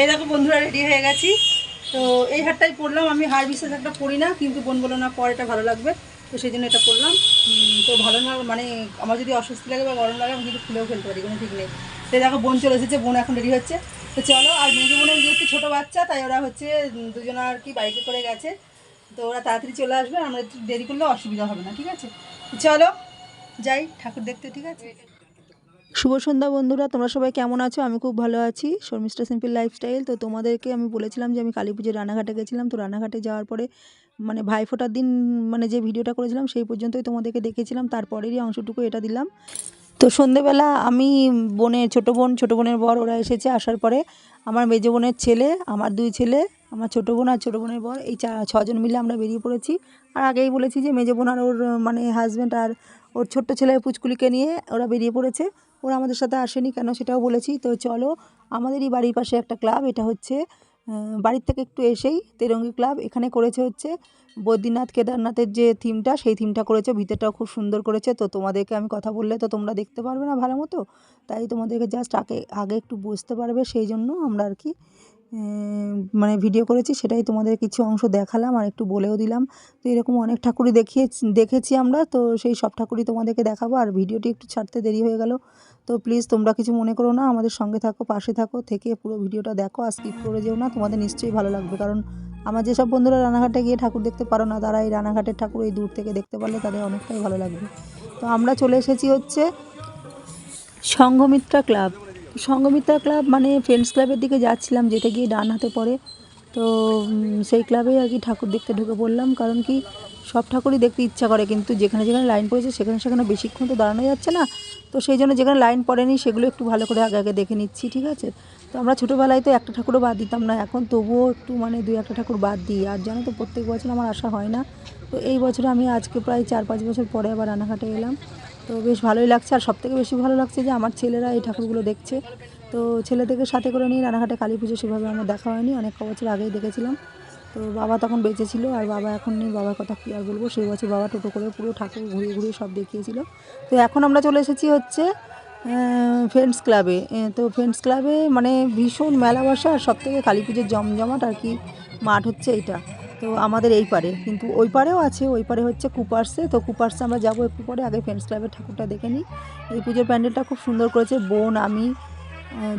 এই দেখো বন্ধুরা রেডি হয়ে গেছি। তো এই হারটাই পরলাম। আমি হার বিশেষ একটা পরি না, কিন্তু বোন বলো না, পর, এটা ভালো লাগবে। তো সেই জন্য এটা পরলাম। তো ভালো না মানে আমার যদি অস্বস্তি লাগে বা গরম লাগে, আমি কিন্তু খুলেও ফেলতে পারি, কোনো ঠিক নেই। এই দেখো, বোন চলে এসেছে, বোন এখন রেডি হচ্ছে। তো চলো, আর মেজো বোনের যেহেতু ছোটো বাচ্চা, তাই ওরা হচ্ছে দুজনে আর কি বাইকে করে গেছে। তো ওরা তাড়াতাড়ি চলে আসবে, আমরা একটু দেরি করলে অসুবিধা হবে না, ঠিক আছে? চলো, যাই, ঠাকুর দেখতে, ঠিক আছে? শুভ সন্ধ্যা বন্ধুরা, তোমরা সবাই কেমন আছো? আমি খুব ভালো আছি। শর্মিষ্ঠা সিম্পল লাইফস্টাইল তো তোমাদেরকে আমি বলেছিলাম যে আমি কালী পুজোর রানাঘাটে গেছিলাম। তো রানাঘাটে যাওয়ার পরে মানে ভাইফোঁটার দিন মানে যে ভিডিওটা করেছিলাম, সেই পর্যন্তই তোমাদেরকে দেখেছিলাম। তারপরেরই অংশটুকু এটা দিলাম। তো সন্ধেবেলা আমি বোনের ছোটো বোন, ছোটো বোনের বর, ওরা এসেছে আসার পরে, আমার মেজো বোনের ছেলে, আমার দুই ছেলে, আমার ছোটো বোন আর ছোটো বোনের বর, এই চা ছজন মিলে আমরা বেরিয়ে পড়েছি। আর আগেই বলেছি যে মেজো বোন আর ওর মানে হাজব্যান্ড আর ওর ছোট্ট ছেলে পুচকুলিকে নিয়ে ওরা বেরিয়ে পড়েছে। ওরা আমাদের সাথে আসেনি কেন সেটাও বলেছি। তো চলো, আমাদেরই বাড়ির পাশে একটা ক্লাব, এটা হচ্ছে বাড়ির থেকে একটু এসেই তেরঙ্গি ক্লাব, এখানে করেছে হচ্ছে বদ্রীনাথ কেদারনাথের যে থিমটা সেই থিমটা করেছে, ভিতরটাও খুব সুন্দর করেছে। তো তোমাদেরকে আমি কথা বললে তো তোমরা দেখতে পারবে না ভালো মতো, তাই তোমাদেরকে জাস্ট আগে আগে একটু বুঝতে পারবে, সেই জন্য আমরা আর কি মানে ভিডিও করেছি, সেটাই তোমাদের কিছু অংশ দেখালাম আর একটু বলেও দিলাম। তো এরকম অনেক ঠাকুরই দেখিয়ে দেখেছি আমরা, তো সেই সব ঠাকুরই তোমাদেরকে দেখাবো। আর ভিডিওটি একটু ছাড়তে দেরি হয়ে গেল, তো প্লিজ তোমরা কিছু মনে করো না, আমাদের সঙ্গে থাকো, পাশে থাকো, থেকে পুরো ভিডিওটা দেখো আর স্কিপ করে যেও না, তোমাদের নিশ্চয়ই ভালো লাগবে। কারণ আমার যেসব বন্ধুরা রানাঘাটে গিয়ে ঠাকুর দেখতে পারো না, তারা এই রানাঘাটের ঠাকুর এই দূর থেকে দেখতে পারলে তাদের অনেকটাই ভালো লাগবে। তো আমরা চলে এসেছি হচ্ছে সংঘমিত্রা ক্লাব সংঘমিত্রা ক্লাব মানে ফ্রেন্ডস ক্লাবের দিকে যাচ্ছিলাম যেতে গিয়ে ডান হাতে পড়ে। তো সেই ক্লাবেই আর কি ঠাকুর দেখতে ঢুকে পড়লাম, কারণ কি সব ঠাকুরই দেখতে ইচ্ছা করে, কিন্তু যেখানে যেখানে লাইন পড়েছে, সেখানে সেখানে বেশিক্ষণ তো দাঁড়ানো যাচ্ছে না। তো সেই জন্য যেখানে লাইন পড়েনি, সেগুলো একটু ভালো করে আগে আগে দেখে নিচ্ছি, ঠিক আছে? তো আমরা ছোটোবেলায় তো একটা ঠাকুরও বাদ দিতাম না, এখন তবুও একটু মানে দুই একটা ঠাকুর বাদ দিই। আর জানো তো, প্রত্যেক বছর আমার আসা হয় না। তো এই বছর আমি আজকে প্রায় চার পাঁচ বছর পরে আবার রানাঘাটে এলাম। তো বেশ ভালোই লাগছে। আর সবথেকে বেশি ভালো লাগছে যে আমার ছেলেরা এই ঠাকুরগুলো দেখছে। তো ছেলেদেরকে সাথে করে নিয়ে রানাঘাটে কালী পুজো সেভাবে আমার দেখা হয়নি। অনেক বছর আগেই দেখেছিলাম। তো বাবা তখন বেঁচে ছিল আর বাবা এখন নেই। বাবার কথা কী আর বলব? সেই বছর বাবা টোটো করে পুরো ঠাকুর ঘুরিয়ে ঘুরিয়ে সব দেখিয়েছিল। তো এখন আমরা চলে এসেছি হচ্ছে ফ্রেন্ডস ক্লাবে তো ফ্রেন্ডস ক্লাবে মানে ভীষণ মেলা বসে। আর সব থেকে কালী পুজোর জমজমাট আর কি মাঠ হচ্ছে এইটা। তো আমাদের এই পারে। কিন্তু ওই পারেও আছে, ওই পারে হচ্ছে কুপার্সে। তো কুপার্সে আমরা যাব একটু পরে, আগে ফ্রেন্ডস ক্লাবের ঠাকুরটা দেখে নিই। এই পুজোর প্যান্ডেলটা খুব সুন্দর করেছে, বোন, আমি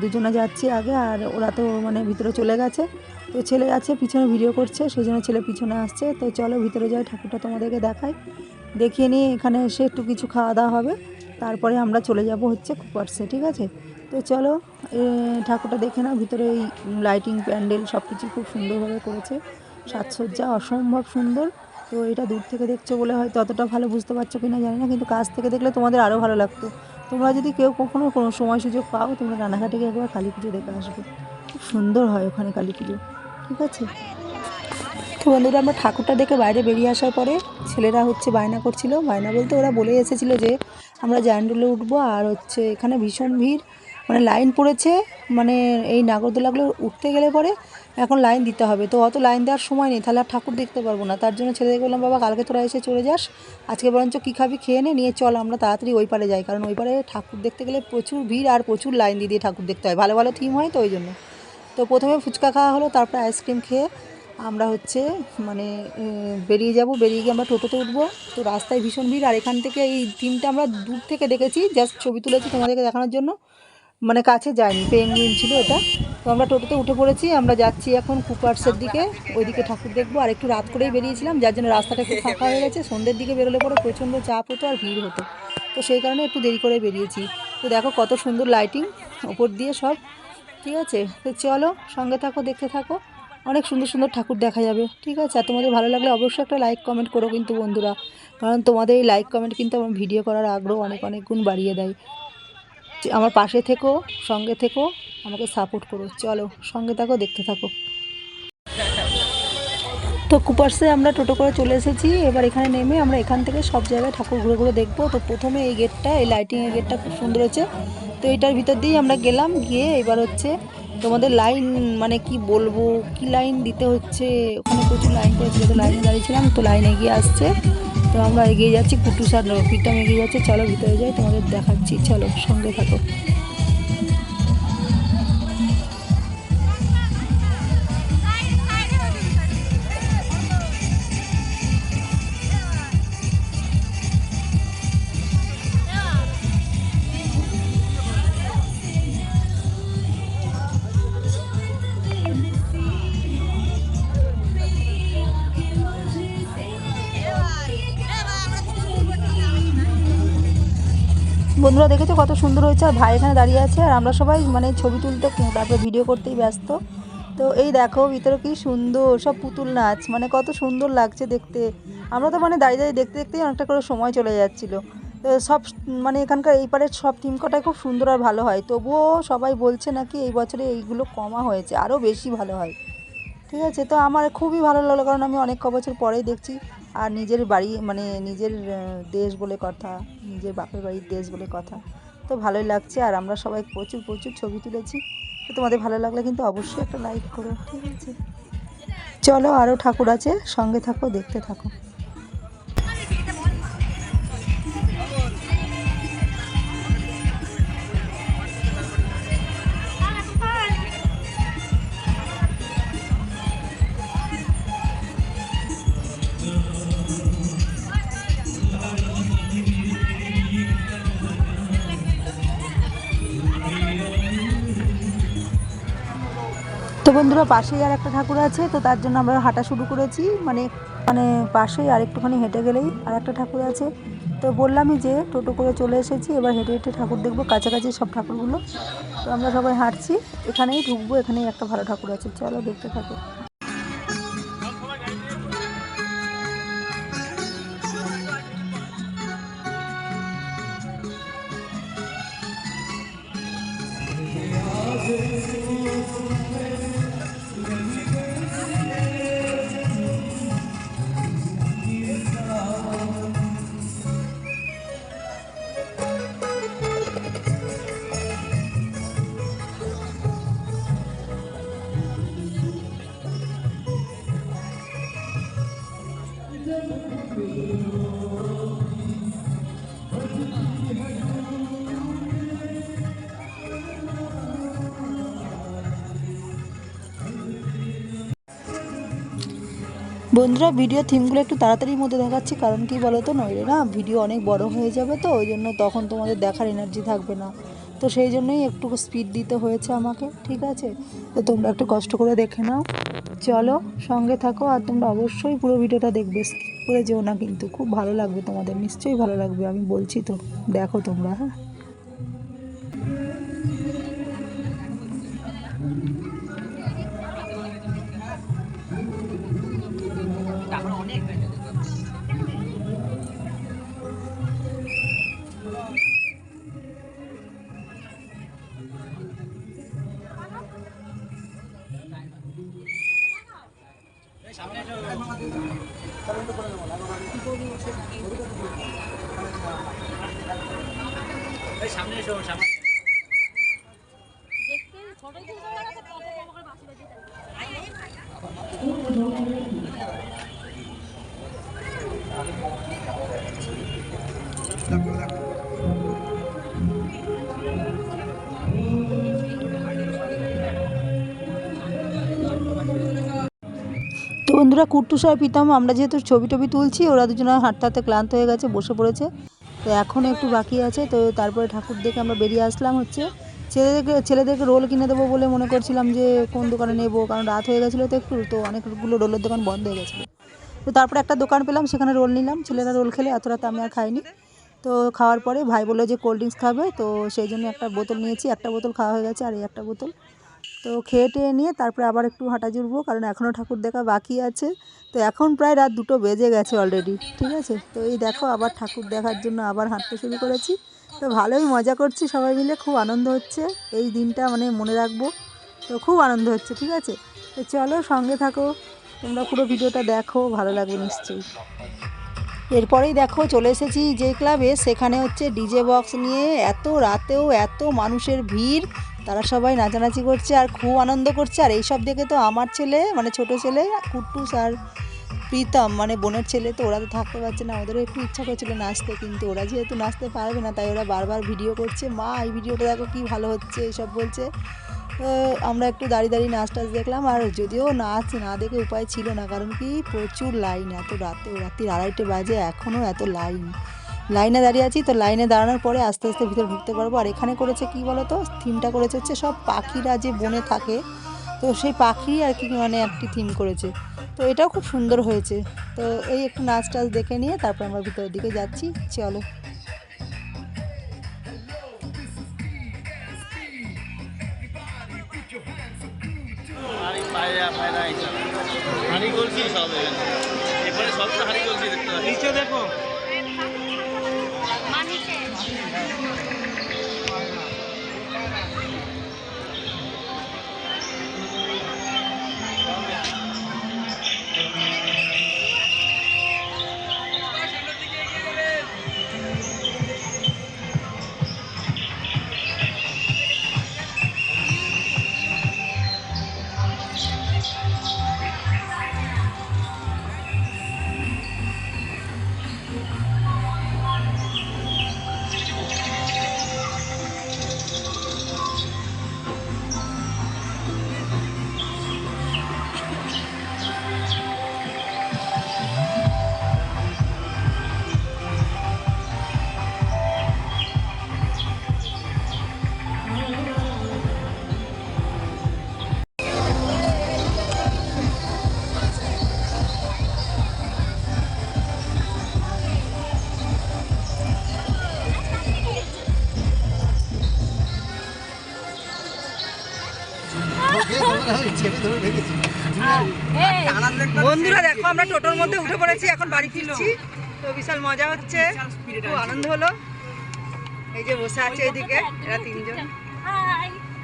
দুজনে যাচ্ছি আগে, আর ওরা তো মানে ভিতরে চলে গেছে। তো ছেলে আছে, পিছনে ভিডিও করছে সেই জন্য ছেলে পিছনে আসছে। তো চলো ভিতরে যাই, ঠাকুরটা তোমাদেরকে দেখাই। দেখিয়ে নিয়ে এখানে এসে একটু কিছু খাওয়া দাওয়া হবে। তারপরে আমরা চলে যাব হচ্ছে কুপার্সে, ঠিক আছে? তো চলো ঠাকুরটা দেখে নাও। ভিতরে এই লাইটিং প্যান্ডেল সব কিছু খুব সুন্দরভাবে করেছে। সাজসজ্জা, অসম্ভব সুন্দর। তো এটা দূর থেকে দেখছ বলে হয়তো অতটা ভালো বুঝতে পারছ কি না জানি না, কিন্তু কাছ থেকে দেখলে তোমাদের আরও ভালো লাগতো। তোমরা যদি কেউ কখনো কোনো সময় সুযোগ পাও, তোমরা রানাঘাটে গিয়ে একবার কালী পুজো দেখে আসবে। খুব সুন্দর হয় ওখানে কালী পুজো, ঠিক আছে? তো বন্ধুরা, আমরা ঠাকুরটা দেখে বাইরে বেরিয়ে আসার পরে ছেলেরা হচ্ছে বায়না করছিল। বায়না বলতে ওরা বলে এসেছিল যে, আমরা জায়ান্ডুলে উঠবো আর হচ্ছে এখানে ভীষণ ভিড়। মানে লাইন পড়েছে মানে এই নাগরদোলাগুলো উঠতে গেলে পরে এখন লাইন দিতে হবে। তো অত লাইন দেওয়ার সময় নেই, তাহলে আর ঠাকুর দেখতে পারব না। তার জন্য ছেলেদের বললাম, বাবা, কালকে তোরা এসে চলে যাস। আজকে বরঞ্চ কী খাবি খেয়ে নে, নিয়ে চল, আমরা তাড়াতাড়ি ওই পারে যাই। কারণ ওই পারে ঠাকুর দেখতে গেলে প্রচুর ভিড় আর প্রচুর লাইন দিয়ে দিয়ে ঠাকুর দেখতে হয়। ভালো ভালো থিম হয় তো ওই জন্য। তো প্রথমে ফুচকা খাওয়া হলো, তারপরে আইসক্রিম খেয়ে আমরা হচ্ছে মানে বেরিয়ে যাব। বেরিয়ে গিয়ে আমরা টোটোতে উঠবো। তো রাস্তায় ভীষণ ভিড়। আর এখান থেকে এই থিমটা আমরা দূর থেকে দেখেছি। জাস্ট ছবি তুলেছি তোমাদেরকে দেখানোর জন্য। মানে কাছে যায়নি, পেঙ্গুইন ছিল এটা। তো আমরা টোটোতে উঠে পড়েছি, আমরা যাচ্ছি এখন কুপার্সের দিকে, ওইদিকে ঠাকুর দেখব, আর একটু রাত করেই বেরিয়েছিলাম, যার জন্য রাস্তাটা একটু ফাঁকা হয়ে গেছে, সন্ধ্যের দিকে বেরোলে পরে প্রচণ্ড চাপ হতো আর ভিড় হতো। তো সেই কারণে একটু দেরি করে বেরিয়েছি। তো দেখো কত সুন্দর লাইটিং ওপর দিয়ে সব। ঠিক আছে? তো চলো, সঙ্গে থাকো, দেখতে থাকো। অনেক সুন্দর সুন্দর ঠাকুর দেখা যাবে। ঠিক আছে? আর তোমাদের ভালো লাগলে অবশ্যই একটা লাইক কমেন্ট করো কিন্তু বন্ধুরা। কারণ তোমাদের এই লাইক কমেন্ট কিন্তু আমার ভিডিও করার আগ্রহ অনেক অনেক গুণ বাড়িয়ে দেয়। আমার পাশে থেকো, সঙ্গে থেকো, আমাকে সাপোর্ট করো। চলো, সঙ্গে থাকো, দেখতে থাকো। তো কুপার্সে আমরা টোটো করে চলে এসেছি। এবার এখানে নেমে আমরা এখান থেকে সব জায়গায় ঠাকুর ঘুরে ঘুরে দেখব। তো প্রথমে এই গেটটা, এই লাইটিংয়ের গেটটা খুব সুন্দর হয়েছে। তো এটার ভিতর দিয়েই আমরা গেলাম, গিয়ে এবার হচ্ছে তোমাদের লাইন মানে কি বলব, কি লাইন দিতে হচ্ছে? ওখানে প্রচুর লাইন করেছিল তো লাইনে দাঁড়িয়েছিলাম তো লাইনে গিয়ে আসছে। তো আমরা এগিয়ে যাচ্ছি, কুটুসার পিটাম এগিয়ে যাচ্ছে। চলো ভিতরে যাই, তোমাদের দেখাচ্ছি। চলো, সঙ্গে থাকো। বন্ধুরা দেখেছ কত সুন্দর হয়েছে? আর ভাই এখানে দাঁড়িয়ে আছে, আর আমরা সবাই মানে ছবি তুলতে তারপরে ভিডিও করতেই ব্যস্ত। তো এই দেখো, ভিতরে কি সুন্দর, সব পুতুল নাচ মানে কত সুন্দর লাগছে দেখতে। আমরা তো মানে দাঁড়িয়ে দাঁড়িয়ে দেখতে দেখতেই অনেকটা করে সময় চলে যাচ্ছিল। তো সব মানে এখানকার এই পারের সব থিম কটাই খুব সুন্দর আর ভালো হয়। তবুও সবাই বলছে নাকি এই বছরে এইগুলো কমা হয়েছে আরও বেশি ভালো হয়। ঠিক আছে, তো আমার খুবই ভালো লাগল, কারণ আমি অনেক বছর পরেই দেখছি। আর নিজের বাড়ি মানে নিজের দেশ বলে কথা, নিজের বাপের বাড়ির দেশ বলে কথা। তো ভালোই লাগছে আর আমরা সবাই প্রচুর প্রচুর ছবি তুলেছি। তো তোমাদের ভালো লাগলে কিন্তু অবশ্যই একটা লাইক করো, ঠিক আছে? চলো আরও ঠাকুর আছে, সঙ্গে থাকো, দেখতে থাকো। বন্ধুরা পাশেই আর একটা ঠাকুর আছে, তো তার জন্য আমরা হাঁটা শুরু করেছি। মানে মানে পাশেই আর একটুখানি হেঁটে গেলেই আর একটা ঠাকুর আছে। তো বললামই যে টোটো করে চলে এসেছি, এবার হেঁটে হেঁটে ঠাকুর দেখব, কাছাকাছি সব ঠাকুরগুলো। তো আমরা সবাই হাঁটছি, এখানেই ঢুকবো, এখানেই একটা ভালো ঠাকুর আছে, চলো দেখতে থাকো। বন্ধুরা ভিডিও থিমগুলো একটু তাড়াতাড়ির মধ্যে দেখাচ্ছি, কারণ কি বলো তো নইলে না ভিডিও অনেক বড় হয়ে যাবে তো, ওই জন্য তখন তোমাদের দেখার এনার্জি থাকবে না। তো সেই জন্যই একটু স্পিড দিতে হয়েছে আমাকে, ঠিক আছে? তো তোমরা একটু কষ্ট করে দেখে নাও। চলো, সঙ্গে থাকো, আর তোমরা অবশ্যই পুরো ভিডিওটা দেখবে স্কিপ করে যেও না কিন্তু। খুব ভালো লাগবে তোমাদের, নিশ্চয়ই ভালো লাগবে, আমি বলছি তো, দেখো তোমরা হ্যাঁ? তো বন্ধুরা কুট্টুস আর পিতাম আমরা যেহেতু ছবি টবি তুলছি, ওরা দুজনে হাঁটতে হাঁটতে ক্লান্ত হয়ে গেছে, বসে পড়েছে। তো এখনও একটু বাকি আছে, তো তারপরে ঠাকুর দেখে আমরা বেরিয়ে আসলাম হচ্ছে। ছেলেদেরকে ছেলেদেরকে রোল কিনে দেবো বলে মনে করছিলাম যে কোন দোকানে নেব, কারণ রাত হয়ে গেছিল তো একটু, তো অনেকগুলো রোলের দোকান বন্ধ হয়ে গেছিল। তো তারপরে একটা দোকান পেলাম, সেখানে রোল নিলাম। ছেলেরা রোল খেলে, এত রাতে আমি আর খাইনি। তো খাওয়ার পরে ভাই বলল যে কোল্ড ড্রিঙ্কস খাবে, তো সেই জন্য একটা বোতল নিয়েছি, একটা বোতল খাওয়া হয়ে গেছে আর এই একটা বোতল। তো খেয়ে টেয়ে নিয়ে তারপরে আবার একটু হাঁটা জুড়বো কারণ এখনও ঠাকুর দেখা বাকি আছে। তো এখন প্রায় রাত দুটো বেজে গেছে অলরেডি ঠিক আছে? তো এই দেখো আবার ঠাকুর দেখার জন্য আবার হাঁটতে শুরু করেছি। তো ভালোই মজা করছি সবাই মিলে, খুব আনন্দ হচ্ছে। এই দিনটা মানে মনে রাখব, তো খুব আনন্দ হচ্ছে, ঠিক আছে? তো চলো সঙ্গে থাকো, তোমরা পুরো ভিডিওটা দেখো, ভালো লাগবে নিশ্চয়ই। এরপরেই দেখো চলে এসেছি যে ক্লাবে, সেখানে হচ্ছে ডিজে বক্স নিয়ে এত রাতেও এত মানুষের ভিড়। তারা সবাই নাচানাচি করছে আর খুব আনন্দ করছে। আর এইসব দেখে তো আমার ছেলে মানে ছোট ছেলে, কুট্টুস আর প্রীতম মানে বোনের ছেলে তো ওরা তো থাকতে পারছে না। ওদেরও একটু ইচ্ছা করছিল নাচতে, কিন্তু ওরা যেহেতু নাচতে পারবে না, তাই ওরা বারবার ভিডিও করছে। মা, এই ভিডিওটা দেখো কি ভালো হচ্ছে, এইসব বলছে। তো আমরা একটু দাঁড়িয়ে দাঁড়িয়ে নাচ টাচ দেখলাম আর যদিও নাচ না দেখে উপায় ছিল না, কারণ কি প্রচুর লাইন, এত রাতে, রাত্রির আড়াইটে বাজে এখনও এত লাইন। লাইনে দাঁড়িয়ে আছি তো লাইনে দাঁড়ানোর পরে আস্তে আস্তে ভিতরে ঢুকতে পারব। আর এখানে করেছে কি বলো তো থিমটা করেছে হচ্ছে সব পাখিরা যে বনে থাকে তো সেই পাখি আর কি মানে একটি থিম করেছে। তো এটাও খুব সুন্দর হয়েছে। তো এই একটু নাচ টাচ দেখে নিয়ে তারপর আমরা ভিতরের দিকে যাচ্ছি। চলো। করছি সব। এখানে। করছি দেখতে নিচে দেখো। Thank you. আমরা টোটোর মধ্যে উঠে পড়েছি এখন বাড়ি ফিরছি। তো বিশাল মজা হচ্ছে খুব আনন্দ হলো। এই যে বসে আছে এদিকে এরা তিনজন।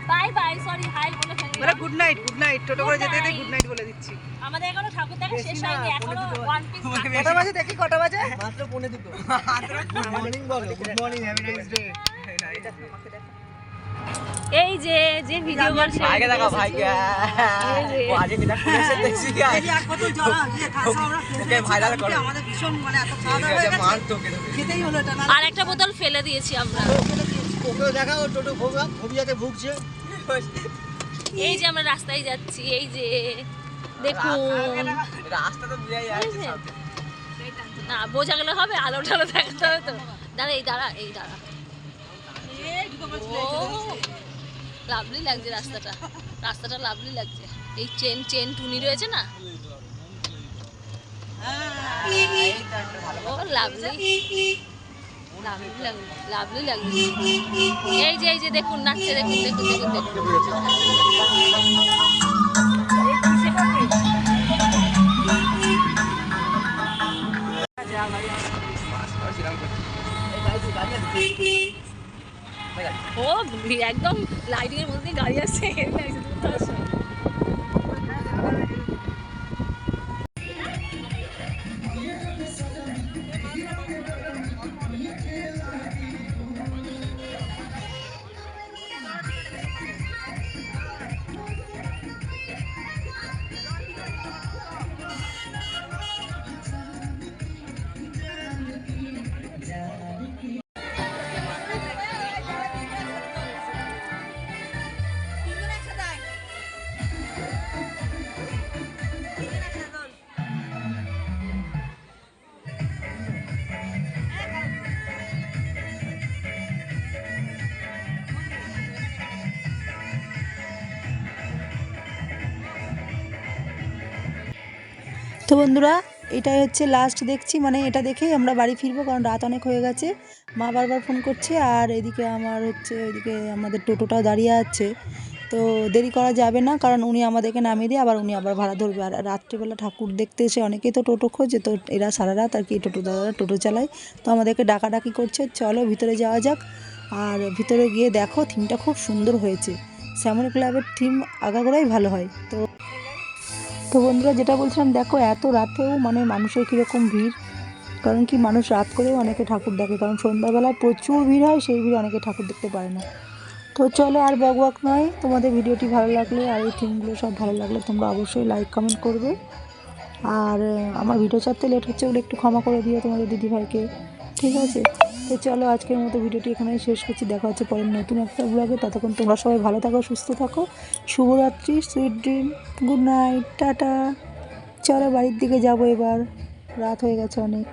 বাই বাই সরি হাই বলে ফেলি বলে good night good night toto করে যেতে যেতে গুড নাইট বলে দিচ্ছি। আমাদের এখনও ঠাকুর দেখা শেষ হয়নি এখনও ওয়ান পিস কটা বাজে দেখি কটা বাজে? মাত্র পৌনে দুটো। মর্নিং বলো good morning have a nice day এই যে যে ভিডিও করছে ভাইকে দেখা। ও আজকে বিরাট খুলেছে দেখছি গাইস ওকে ভাইরাল করো। আমাদের ভীষণ মানে এত খাওয়া দাওয়া হয়ে মার তোকে খেতেই হলো এটা আর একটা বোতল ফেলে দিয়েছি আমরা। ওকেও টোটো ভোগা ভবিয়াতে ভুগছে। এই যে আমরা রাস্তায় যাচ্ছি এই যে দেখুন। রাস্তা তো বুঝাই যাচ্ছে না বোঝা গেলে হবে আলো টালো দেখাতে হবে তো। দাঁড়া এই দাঁড়া এই দাঁড়া। লাভলি লাগছে রাস্তাটা। রাস্তাটা লাভলি লাগছে। এই চেন চেন টুনি রয়েছে না? ও, লাভলি। লাভলি লাগছে এই যে এই যে, দেখুন, নাচছে, দেখুন দেখুন দেখুন দেখুন। ও একদম লাইটিং এর মধ্যে গাড়ি আসছে। তো বন্ধুরা, এটাই হচ্ছে লাস্ট দেখছি। মানে এটা দেখেই আমরা বাড়ি ফিরবো, কারণ রাত অনেক হয়ে গেছে। মা বারবার ফোন করছে, আর এদিকে আমার হচ্ছে, এদিকে আমাদের টোটোটাও দাঁড়িয়ে আছে। তো দেরি করা যাবে না, কারণ উনি আমাদেরকে নামিয়ে দিয়ে আবার উনি আবার ভাড়া ধরবে। আর রাত্রিবেলা ঠাকুর দেখতে এসে অনেকেই তো টোটো খোঁজে, তো এরা সারা রাত আর কি টোটো দাদারা টোটো চালায়। তো আমাদেরকে ডাকাডাকি করছে, চলো ভিতরে যাওয়া যাক। আর ভিতরে গিয়ে দেখো থিমটা খুব সুন্দর হয়েছে। শ্যামল ক্লাবের থিম আগাগোড়াই ভালো হয়। তো তো বন্ধুরা, যেটা বলছিলাম, দেখো, এত রাতেও মানে মানুষের কীরকম ভিড়। কারণ কি, মানুষ রাত করেও অনেকে ঠাকুর দেখে। কারণ সন্ধ্যাবেলায় প্রচুর ভিড় হয়, সেই ভিড় অনেকে ঠাকুর দেখতে পারে না। তো চলো, আর বকবক নয়। তোমাদের ভিডিওটি ভালো লাগলে আর এই থিমগুলো সব ভালো লাগলে তোমরা অবশ্যই লাইক কমেন্ট করবে। আর আমার ভিডিও ছাড়তে লেট হচ্ছে বলে একটু ক্ষমা করে দিও তোমাদের দিদিভাইকে। ঠিক আছে? তো চলো আজকের মতো ভিডিওটি এখানেই শেষ করছি। দেখা হচ্ছে পরের নতুন একটা ব্লগে ততক্ষণ তোমরা সবাই ভালো থাকো, সুস্থ থাকো। শুভরাত্রি sweet dream good night tata. চলো বাড়ির দিকে যাব এবার। রাত হয়ে গেছে অনেক।